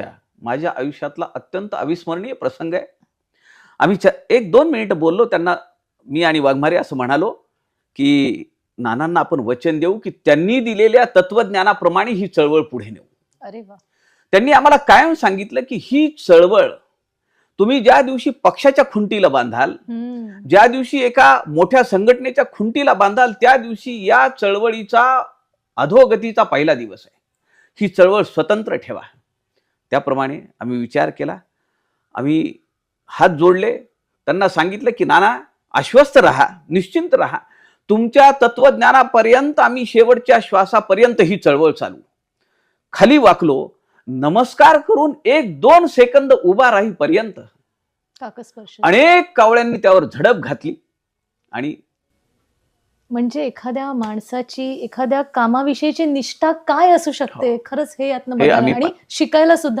अच्छा माझ्या आयुष्यातला अत्यंत अविस्मरणीय प्रसंग आहे. आम्ही एक दोन मिनिटं बोललो त्यांना मी आणि वाघमारे असं म्हणालो की नानांना आपण वचन देऊ की त्यांनी दिलेल्या तत्वज्ञानाप्रमाणे ही चळवळ पुढे नेऊ. अरे वा. त्यांनी आम्हाला कायम सांगितलं की ही चळवळ तुम्ही ज्या दिवशी पक्षाच्या खुंटीला बांधाल. ज्या दिवशी एका मोठ्या संघटनेच्या खुंटीला बांधाल त्या दिवशी या चळवळीचा अधोगतीचा पहिला दिवस आहे. ही चळवळ स्वतंत्र ठेवा. त्याप्रमाणे आम्ही विचार केला. आम्ही हात जोडले. त्यांना सांगितलं की नाना आश्वस्त राहा. निश्चिंत राहा. तुमच्या तत्वज्ञानापर्यंत आम्ही शेवटच्या श्वासापर्यंत ही चळवळ चालू खाली वाकलो नमस्कार करून एक दोन सेकंद उभा राहीपर्यंत. अनेक कावळ्यांनी त्यावर झडप घातली. आणि म्हणजे एखाद्या माणसाची एखाद्या कामाविषयीची निष्ठा काय असू शकते? खरंच हे यातनं हे आम्ही आणि शिकायला सुद्धा